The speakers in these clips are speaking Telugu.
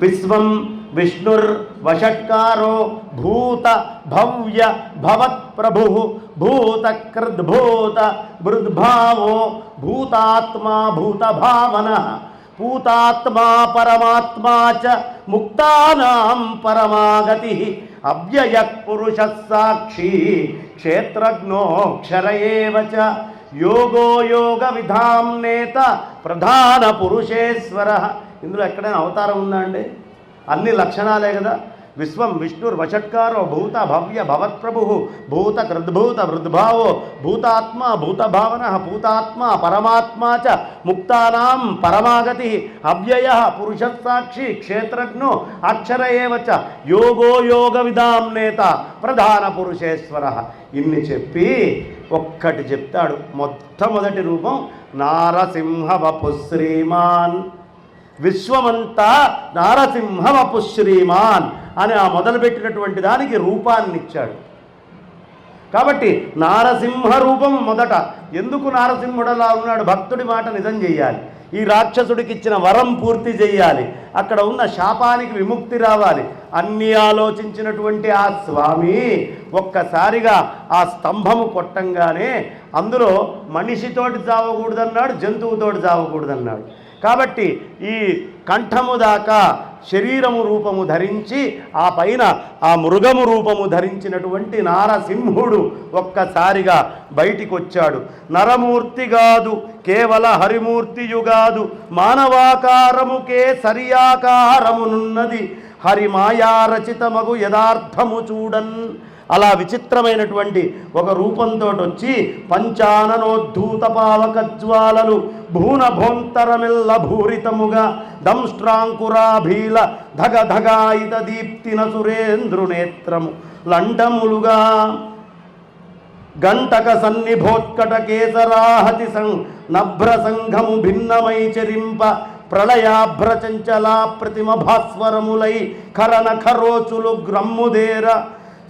విశ్వం విష్ణుర్ వషట్కారో భూత భవ్య భవత్ ప్రభు భూతకృద్భూత మృద్భావో భూతాత్మా భూతభావన భూతాత్మా పరమాత్మా చ ముక్తానాం పరమాగతి అవ్యయ పురుష సాక్షి క్షేత్రజ్ఞోక్షర చ యోగో యోగ విధాం నేత ప్రధాన పురుషేశ్వర ఇందులో ఎక్కడైనా అవతారం ఉందా అండి? అన్ని లక్షణాలే కదా. విశ్వం విష్ణుర్ వషట్కారో భూత భవ్య భవత్ప్రభు భూత కృద్భూత వృద్భావో భూతాత్మ భూతభావన భూతాత్మ పరమాత్మా చ ముక్తానాం పరమాగతి అవ్యయ పురుషసాక్షి క్షేత్రజ్ఞో అక్షర ఏవచ చ యోగో యోగ విధాం నేత ప్రధాన పురుషేశ్వర. ఇన్ని చెప్పి ఒక్కటి చెప్తాడు. మొట్టమొదటి రూపం నారసింహ వపు శ్రీమాన్ విశ్వమంతా నారసింహమపు శ్రీమాన్ అని ఆ మొదలుపెట్టినటువంటి దానికి రూపాన్ని ఇచ్చాడు. కాబట్టి నారసింహ రూపం మొదట. ఎందుకు నారసింహుడలా ఉన్నాడు? భక్తుడి మాట నిజం చేయాలి ఈ రాక్షసుడికి ఇచ్చిన వరం పూర్తి చేయాలి అక్కడ ఉన్న శాపానికి విముక్తి రావాలి. అన్నీ ఆలోచించినటువంటి ఆ స్వామి ఒక్కసారిగా ఆ స్తంభము కొట్టంగానే అందులో మనిషితోటి చావకూడదన్నాడు జంతువుతోటి చావకూడదన్నాడు. కాబట్టి ఈ కంఠము దాకా శరీరము రూపము ధరించి ఆ పైన ఆ మృగము రూపము ధరించినటువంటి నారసింహుడు ఒక్కసారిగా బయటికి వచ్చాడు నరమూర్తి కాదు కేవల హరిమూర్తియుగాదు మానవాకారముకే సరియాకారమునున్నది. హరి రచితమగు యథార్థము చూడన్. అలా విచిత్రమైనటువంటి ఒక రూపంతో వచ్చి పంచాననోద్ధూత పావకజ్వాలలు భూన భోంతరమిల్ల భూరితముగా దంష్ట్రాంకురాభీల ధగ ధగాయిత దీప్తిన సురేంద్రునేత్రము. లండములుగా గంటక సన్నిభోత్కట కేసరాహతి సం నభ్ర సంఘము భిన్నమై చరింప ప్రళయాభ్రచంచలా ప్రతిమ భాస్వరములై కరణ ఖరోచులు గ్రమ్ముదేర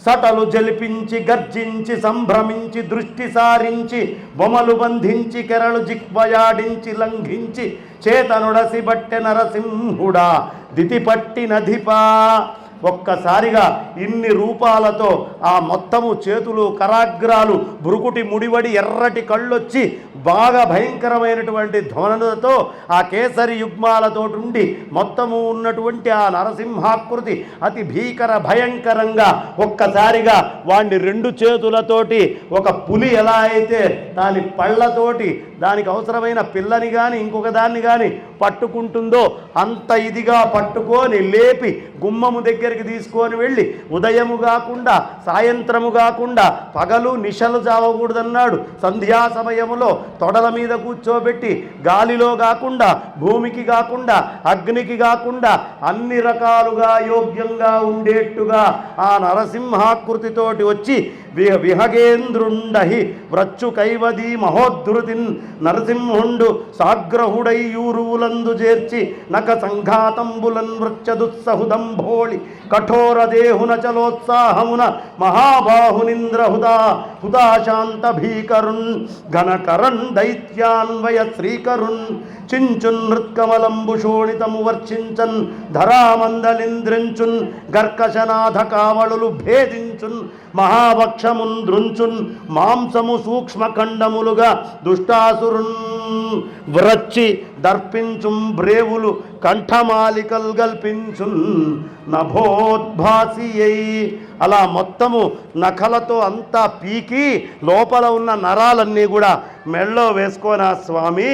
సటలు జలిపించి గర్జించి సంభ్రమించి దృష్టి సారించి బొమలు బంధించి కెరలు జిక్వయాడించి లంఘించి చేతనుడసి బట్టె నరసింహుడా దితి పట్టినధిపా ఒక్కసారిగా ఇన్ని రూపాలతో ఆ మొత్తము చేతులు కరాగ్రాలు బురుకుటి ముడివడి ఎర్రటి కళ్ళొచ్చి బాగా భయంకరమైనటువంటి ధ్వనులతో ఆ కేసరి యుగ్మాలతో ఉండి మొత్తము ఉన్నటువంటి ఆ నరసింహాకృతి అతి భీకర భయంకరంగా ఒక్కసారిగా వాణ్ణి రెండు చేతులతోటి ఒక పులి ఎలా అయితే దాని పళ్ళతోటి దానికి అవసరమైన పిల్లని కానీ ఇంకొక దాన్ని కానీ పట్టుకుంటుందో అంత ఇదిగా పట్టుకొని లేపి గుమ్మము దగ్గరికి తీసుకొని వెళ్ళి ఉదయము కాకుండా సాయంత్రము కాకుండా పగలు నిశలు చావకూడదన్నాడు. సంధ్యా సమయములో తొడల మీద కూర్చోబెట్టి గాలిలో కాకుండా భూమికి కాకుండా అగ్నికి కాకుండా అన్ని రకాలుగా యోగ్యంగా ఉండేట్టుగా ఆ నరసింహాకృతితోటి వచ్చి విహ విహగేంద్రుండహి వ్రచ్చు కైవది మహోద్ధృతిన్ నరసింహుండు సాగ్రహుడై యూరువులందు చేర్చి నక సంఘాతంబులన్ వృచ్చదుత్సహుదంభోళి కఠోర దేహున చలోత్సాహమున మహాబాహునింద్రహుదా హుదాశాంత భీకరుణ్ ఘనకరన్ దైత్యాన్వయ శ్రీకరుణ్ చించున్ నృత్కమలంబు శోణితము వర్షించన్ ధరామందలింద్రించున్ గర్కశనాథ కావళులు భేదించున్ మహావక్షమున్ దృంచున్ మాంసము సూక్ష్మఖండములుగా దుష్టాసురున్ వ్రచ్చి దర్పించుం బ్రేవులు కంఠమాలికల్ గల్పించున్ నభోద్భాసి అయి అలా మొత్తము నఖలతో అంతా పీకి లోపల ఉన్న నరాలన్నీ కూడా మెళ్ళో వేసుకోనా స్వామి.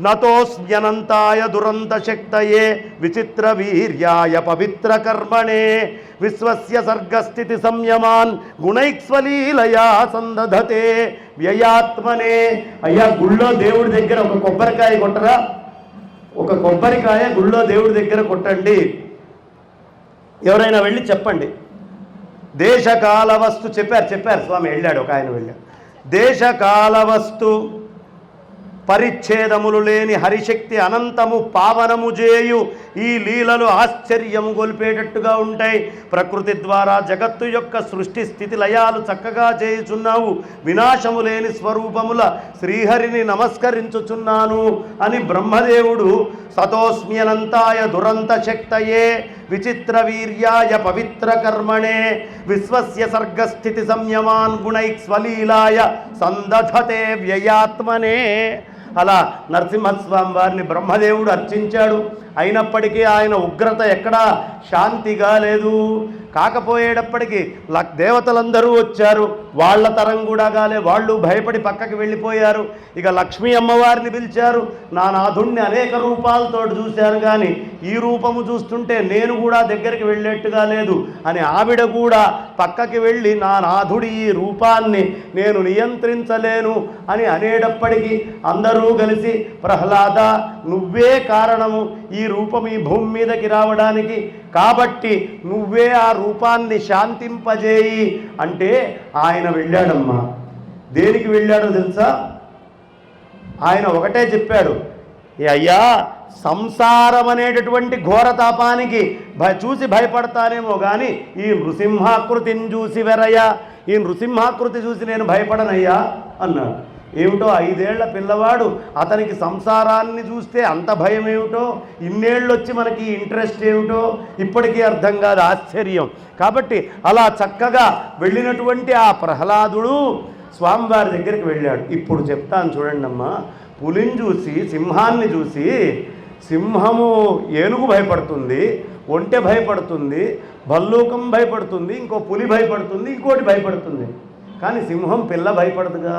నతోస్యనంతాయ దురంత శక్తయే విచిత్ర వీర్యాయ పవిత్ర కర్మణే విశ్వస్య సర్గస్థితి సంయమాన్ గుణైక్స్వలీలయా సందధతే వ్యయాత్మనే అయ్యా గుళ్ళో దేవుడి దగ్గర ఒక కొబ్బరికాయ కొట్టరా? ఒక కొబ్బరికాయ గుళ్ళో దేవుడి దగ్గర కొట్టండి. ఎవరైనా వెళ్ళి చెప్పండి. దేశకాల వస్తు చెప్పారు చెప్పారు స్వామి వెళ్ళాడు ఒక ఆయన వెళ్ళాడు. దేశకాల వస్తు పరిచ్ఛేదములు లేని హరిశక్తి అనంతము పావనము చేయు ఈ లీలలు ఆశ్చర్యము గొలిపేటట్టుగా ఉంటాయి. ప్రకృతి ద్వారా జగత్తు యొక్క సృష్టి స్థితి లయాలు చక్కగా చేయుచున్నావు వినాశము లేని స్వరూపముల శ్రీహరిని నమస్కరించుచున్నాను అని బ్రహ్మదేవుడు సతోస్మ్యనంతాయ దురంత శక్తయే విచిత్ర వీర్యాయ పవిత్ర కర్మణే విశ్వస్య సర్గస్థితి సంయమాన్ గుణై స్వలీలాయ సందధతే వ్యయాత్మనే. అలా నరసింహస్వామి వారిని బ్రహ్మదేవుడు అర్చించాడు. అయినప్పటికీ ఆయన ఉగ్రత ఎక్కడా శాంతిగా లేదు. కాకపోయేటప్పటికీ లక్ దేవతలందరూ వచ్చారు. వాళ్ళ తరం కూడా కాలే వాళ్ళు భయపడి పక్కకి వెళ్ళిపోయారు. ఇక లక్ష్మీ అమ్మవారిని పిలిచారు. నా నాథుణ్ణి అనేక రూపాలతో చూశాను కానీ ఈ రూపము చూస్తుంటే నేను కూడా దగ్గరికి వెళ్ళేట్టుగా లేదు అని ఆవిడ కూడా పక్కకి వెళ్ళి నా నాథుడి ఈ రూపాన్ని నేను నియంత్రించలేను అని అనేటప్పటికీ అందరూ కలిసి ప్రహ్లాద నువ్వే కారణము. ఈ రూపం ఈ భూమి మీదకి రావడానికి. కాబట్టి నువ్వే ఆ రూపాన్ని శాంతింపజేయి అంటే ఆయన వెళ్ళాడమ్మా. దేనికి వెళ్ళాడో తెలుసా? ఆయన ఒకటే చెప్పాడు. "ఏ అయ్యా సంసారం అనేటటువంటి ఘోరతాపానికి భయ చూసి భయపడతానేమో కానీ ఈ నృసింహాకృతిని చూసి వెరయ్యా. ఈ నృసింహాకృతి చూసి నేను భయపడనయ్యా అన్నాడు. ఏమిటో ఐదేళ్ళ పిల్లవాడు అతనికి సంసారాన్ని చూస్తే అంత భయం ఏమిటో ఇన్నేళ్ళు వచ్చి మనకి ఇంట్రెస్ట్ ఏమిటో ఇప్పటికీ అర్థం కాదు ఆశ్చర్యం. కాబట్టి అలా చక్కగా వెళ్ళినటువంటి ఆ ప్రహ్లాదుడు స్వామివారి దగ్గరికి వెళ్ళాడు. ఇప్పుడు చెప్తాను చూడండి అమ్మా పులిని చూసి సింహాన్ని చూసి సింహము ఏనుగు భయపడుతుంది ఒంటె భయపడుతుంది భల్లూకం భయపడుతుంది ఇంకో పులి భయపడుతుంది ఇంకోటి భయపడుతుంది. కానీ సింహం పిల్ల భయపడదుగా.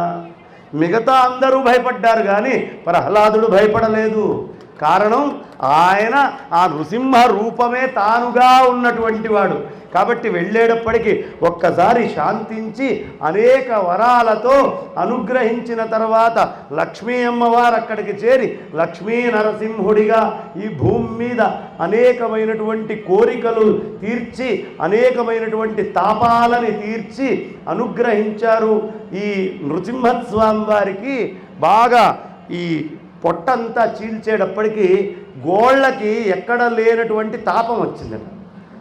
మిగతా అందరూ భయపడ్డారు కానీ ప్రహ్లాదుడు భయపడలేదు. కారణం ఆయన ఆ నృసింహ రూపమే తానుగా ఉన్నటువంటి వాడు. కాబట్టి వెళ్ళేటప్పటికీ ఒక్కసారి శాంతించి అనేక వరాలతో అనుగ్రహించిన తర్వాత లక్ష్మీ అమ్మవారు అక్కడికి చేరి లక్ష్మీ నరసింహుడిగా ఈ భూమి మీద అనేకమైనటువంటి కోరికలు తీర్చి అనేకమైనటువంటి తాపాలని తీర్చి అనుగ్రహించారు. ఈ నృసింహస్వామి వారికి బాగా ఈ పొట్టంతా చీల్చేటప్పటికీ గోళ్ళకి ఎక్కడ లేనటువంటి తాపం వచ్చిందండి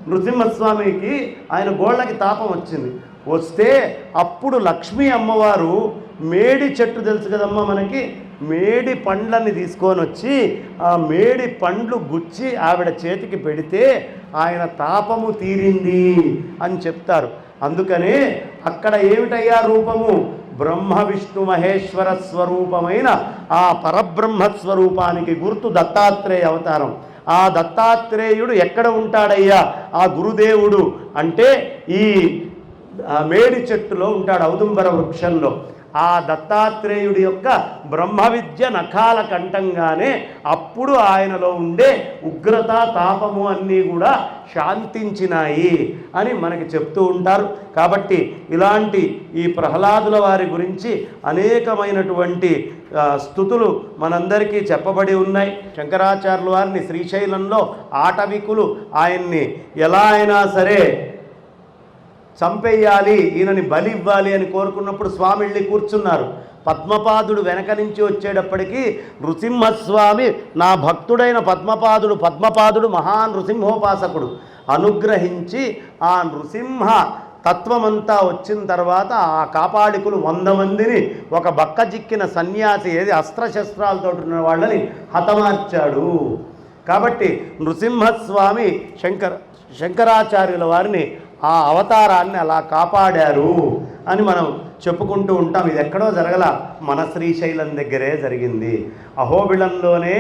నృసింహస్వామికి ఆయన గోళ్ళకి తాపం వచ్చింది. వస్తే అప్పుడు లక్ష్మీ అమ్మవారు మేడి చెట్టు తెలుసు కదమ్మా మనకి? మేడి పండ్లని తీసుకొని వచ్చి ఆ మేడి పండ్లు గుచ్చి ఆవిడ చేతికి పెడితే ఆయన తాపము తీరింది అని చెప్తారు. అందుకనే అక్కడ ఏమిటయ్యా రూపము? బ్రహ్మ విష్ణు మహేశ్వర స్వరూపమైన ఆ పరబ్రహ్మ స్వరూపానికి గుర్తు దత్తాత్రేయ అవతారం. ఆ దత్తాత్రేయుడు ఎక్కడ ఉంటాడయ్యా? ఆ గురుదేవుడు. అంటే ఈ మేడి చెట్టులో ఉంటాడు ఔదుంబర వృక్షంలో. ఆ దత్తాత్రేయుడి యొక్క బ్రహ్మ విద్య నఖాల కంఠంగానే అప్పుడు ఆయనలో ఉండే ఉగ్రత తాపము అన్నీ కూడా శాంతించినాయి అని మనకి చెప్తూ ఉంటారు. కాబట్టి ఇలాంటి ఈ ప్రహ్లాదుల వారి గురించి అనేకమైనటువంటి స్థుతులు మనందరికీ చెప్పబడి ఉన్నాయి. శంకరాచార్యుల వారిని శ్రీశైలంలో ఆటవికులు ఆయన్ని ఎలా అయినా సరే చంపేయాలి ఈయనని బలి ఇవ్వాలి అని కోరుకున్నప్పుడు స్వామి వెళ్ళి కూర్చున్నారు. పద్మపాదుడు వెనక నుంచి వచ్చేటప్పటికీ నృసింహస్వామి నా భక్తుడైన పద్మపాదుడు పద్మపాదుడు మహా నృసింహోపాసకుడు అనుగ్రహించి ఆ నృసింహ తత్వమంతా వచ్చిన తర్వాత ఆ కాపాడికులు వంద మందిని ఒక బక్క చిక్కిన సన్యాసి ఏది అస్త్రశస్త్రాలతో ఉన్న వాళ్ళని హతమార్చాడు. కాబట్టి నృసింహస్వామి శంకర శంకరాచార్యుల వారిని ఆ అవతారాన్ని అలా కాపాడారు అని మనం చెప్పుకుంటూ ఉంటాం. ఇది ఎక్కడో జరగల మన శ్రీశైలం దగ్గరే జరిగింది. అహోబిళంలోనే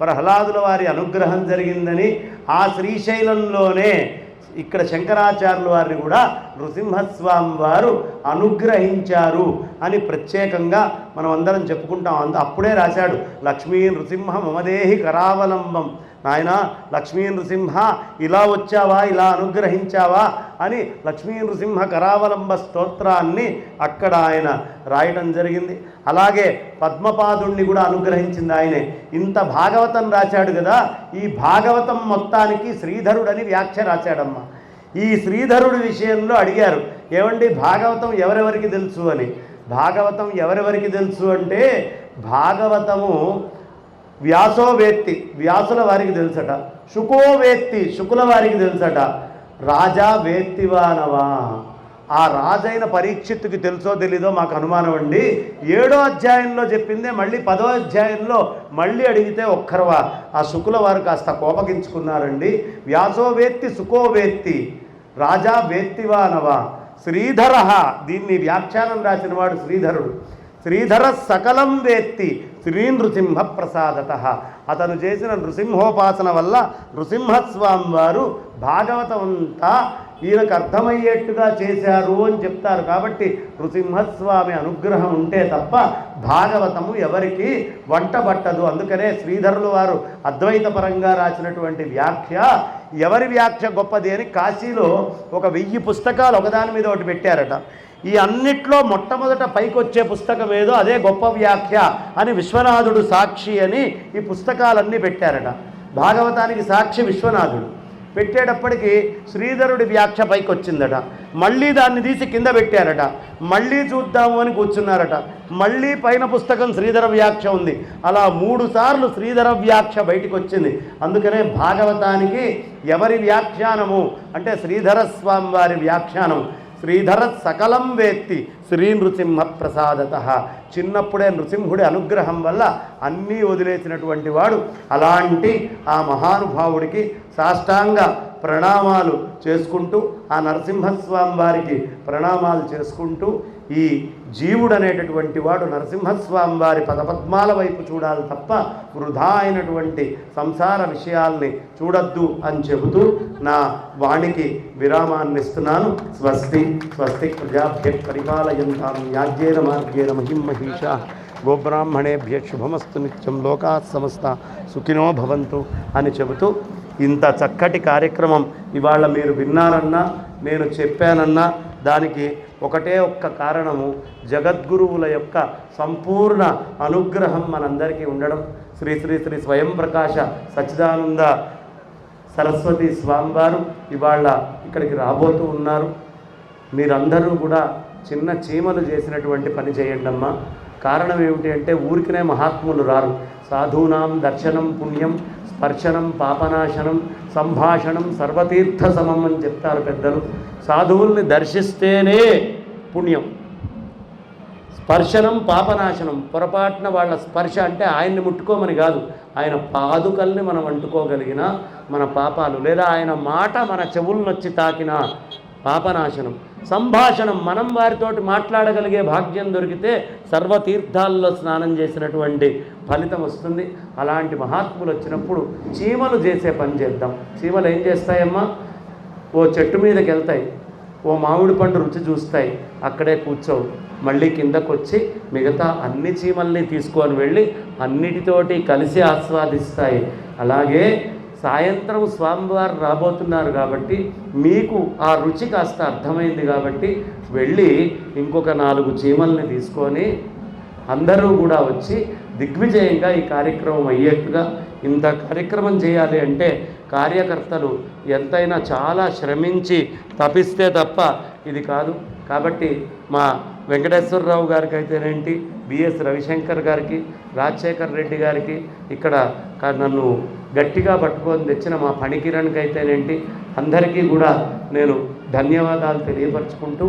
ప్రహ్లాదుల వారి అనుగ్రహం జరిగిందని ఆ శ్రీశైలంలోనే ఇక్కడ శంకరాచార్యుల వారిని కూడా నృసింహస్వామి వారు అనుగ్రహించారు అని ప్రత్యేకంగా మనం అందరం చెప్పుకుంటాం. అంద అప్పుడే రాశాడు లక్ష్మీ నృసింహ మమదేహి కరావలంబం నాయన లక్ష్మీ నృసింహ ఇలా వచ్చావా ఇలా అనుగ్రహించావా అని లక్ష్మీ నృసింహ కరావలంబ స్తోత్రాన్ని అక్కడ ఆయన రాయటం జరిగింది. అలాగే పద్మపాదుణ్ణి కూడా అనుగ్రహించింది ఆయనే. ఇంత భాగవతం రాశాడు కదా ఈ భాగవతం మొత్తానికి శ్రీధరుడని వ్యాఖ్య రాశాడమ్మ. ఈ శ్రీధరుడి విషయంలో అడిగారు ఏమండి భాగవతం ఎవరెవరికి తెలుసు? అని. భాగవతం ఎవరెవరికి తెలుసు అంటే భాగవతము వ్యాసోవేత్తి వ్యాసుల వారికి తెలుసట శుకోవేత్తి శుకుల వారికి తెలుసట రాజా వేత్తివానవా? ఆ రాజైన పరీక్షిత్తుకి తెలుసో తెలీదో మాకు అనుమానం అండి. ఏడో అధ్యాయంలో చెప్పిందే మళ్ళీ పదో అధ్యాయంలో మళ్ళీ అడిగితే ఒక్కరవా? ఆ శుకుల వారు కాస్త కోపగించుకున్నారండి. వ్యాసోవేత్తి సుఖోవేత్తి రాజా వేత్తివానవా? శ్రీధర దీన్ని వ్యాఖ్యానం రాసినవాడు శ్రీధరుడు. శ్రీధర సకలం వేత్తి శ్రీ నృసింహ ప్రసాదత. అతను చేసిన నృసింహోపాసన వల్ల నృసింహస్వామి వారు భాగవతం అంతా ఈయనకు అర్థమయ్యేట్టుగా చేశారు అని చెప్తారు. కాబట్టి నృసింహస్వామి అనుగ్రహం ఉంటే తప్ప భాగవతము ఎవరికి వంట పట్టదు అందుకనే శ్రీధరులు వారు అద్వైత పరంగా రాసినటువంటి వ్యాఖ్య ఎవరి వ్యాఖ్య గొప్పది అని కాశీలో ఒక వెయ్యి పుస్తకాలు ఒకదాని మీద ఒకటి పెట్టారట. ఈ అన్నిట్లో మొట్టమొదట పైకొచ్చే పుస్తకం ఏదో అదే గొప్ప వ్యాఖ్య అని విశ్వనాథుడు సాక్షి అని ఈ పుస్తకాలన్నీ పెట్టారట. భాగవతానికి సాక్షి విశ్వనాథుడు. పెట్టేటప్పటికి శ్రీధరుడి వ్యాఖ్య పైకి వచ్చిందట మళ్ళీ దాన్ని తీసి కింద పెట్టారట. మళ్ళీ చూద్దాము అని కూర్చున్నారట. మళ్ళీ పైన పుస్తకం శ్రీధర వ్యాఖ్య ఉంది. అలా మూడు సార్లు శ్రీధర వ్యాఖ్య బయటికి వచ్చింది అందుకనే భాగవతానికి ఎవరి వ్యాఖ్యానము? అంటే శ్రీధర స్వామి వారి వ్యాఖ్యానం. శ్రీధర సకలం వేత్తి. శ్రీ నృసింహ ప్రసాదత చిన్నప్పుడే నృసింహుడి అనుగ్రహం వల్ల అన్నీ వదిలేసినటువంటి వాడు. అలాంటి ఆ మహానుభావుడికి సాష్టాంగ ప్రణామాలు చేసుకుంటూ ఆ నరసింహస్వామి వారికి ప్రణామాలు చేసుకుంటూ ఈ జీవుడు అనేటటువంటి వాడు నరసింహస్వామి వారి పదపద్మాల వైపు చూడాలి తప్ప వృధా అయినటువంటి సంసార విషయాల్ని చూడొద్దు అని చెబుతూ నా వాణికి విరామాన్ని ఇస్తున్నాను స్వస్తి స్వస్తి ప్రజాభ్య పరిపాలయంతాం యాజ్యేన మార్గేణ మహిం మహిష గోబ్రాహ్మణేభ్య శుభమస్తు నిత్యం లోకా సమస్త సుఖినో భవంతు అని చెబుతూ ఇంత చక్కటి కార్యక్రమం ఇవాళ మీరు విన్నారన్నా నేను చెప్పానన్నా దానికి ఒకటే ఒక్క కారణము జగద్గురువుల యొక్క సంపూర్ణ అనుగ్రహం మనందరికీ ఉండడం. శ్రీ శ్రీ శ్రీ స్వయం ప్రకాశ సచ్చిదానంద సరస్వతి స్వామివారు ఇవాళ ఇక్కడికి రాబోతూ ఉన్నారు. మీరందరూ కూడా చిన్న చీమలు చేసినటువంటి పని చేయండి అమ్మా. కారణం ఏమిటి అంటే ఊరికినే మహాత్ములు రారు. సాధూనాం దర్శనం పుణ్యం స్పర్శనం పాపనాశనం సంభాషణం సర్వతీర్థ సమం అని చెప్తారు పెద్దలు. సాధువుల్ని దర్శిస్తేనే పుణ్యం. స్పర్శనం పాపనాశనం పొరపాటున వాళ్ళ స్పర్శ అంటే ఆయన్ని ముట్టుకోమని కాదు. ఆయన పాదుకల్ని మనం అంటుకోగలిగిన మన పాపాలు లేదా ఆయన మాట మన చెవుల్నొచ్చి తాకిన పాపనాశనం. సంభాషణం మనం వారితోటి మాట్లాడగలిగే భాగ్యం దొరికితే సర్వతీర్థాల్లో స్నానం చేసినటువంటి ఫలితం వస్తుంది. అలాంటి మహాత్ములు వచ్చినప్పుడు చీమలు చేసే పని చేద్దాం. చీమలు ఏం చేస్తాయమ్మా? ఓ చెట్టు మీదకి వెళ్తాయి ఓ మామిడి పండు రుచి చూస్తాయి. అక్కడే కూర్చోవు. మళ్ళీ కిందకు వచ్చి మిగతా అన్ని చీమల్ని తీసుకొని వెళ్ళి అన్నిటితోటి కలిసి ఆస్వాదిస్తాయి. అలాగే సాయంత్రం స్వామివారు రాబోతున్నారు కాబట్టి మీకు ఆ రుచి కాస్త అర్థమైంది కాబట్టి వెళ్ళి ఇంకొక నాలుగు చీమల్ని తీసుకొని అందరూ కూడా వచ్చి దిగ్విజయంగా ఈ కార్యక్రమం అయ్యేట్టుగా ఇంత కార్యక్రమం చేయాలి అంటే కార్యకర్తలు ఎంతైనా చాలా శ్రమించి తపిస్తే తప్ప ఇది కాదు. కాబట్టి మా వెంకటేశ్వరరావు గారికి అయితేనేంటి బిఎస్ రవిశంకర్ గారికి రాజశేఖర్ రెడ్డి గారికి ఇక్కడ నన్ను గట్టిగా పట్టుకొని తెచ్చిన మా పణికిరణ్కి అయితేనేంటి అందరికీ కూడా నేను ధన్యవాదాలు తెలియపరుచుకుంటూ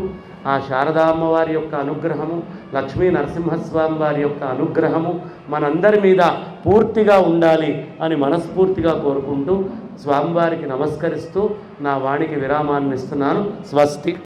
ఆ శారదా అమ్మవారి యొక్క అనుగ్రహము లక్ష్మీ నరసింహస్వామి వారి యొక్క అనుగ్రహము మనందరి మీద పూర్తిగా ఉండాలి అని మనస్ఫూర్తిగా కోరుకుంటూ స్వామివారికి నమస్కరిస్తూ నా వాణికి విరామాన్ని ఇస్తున్నాను స్వస్తి.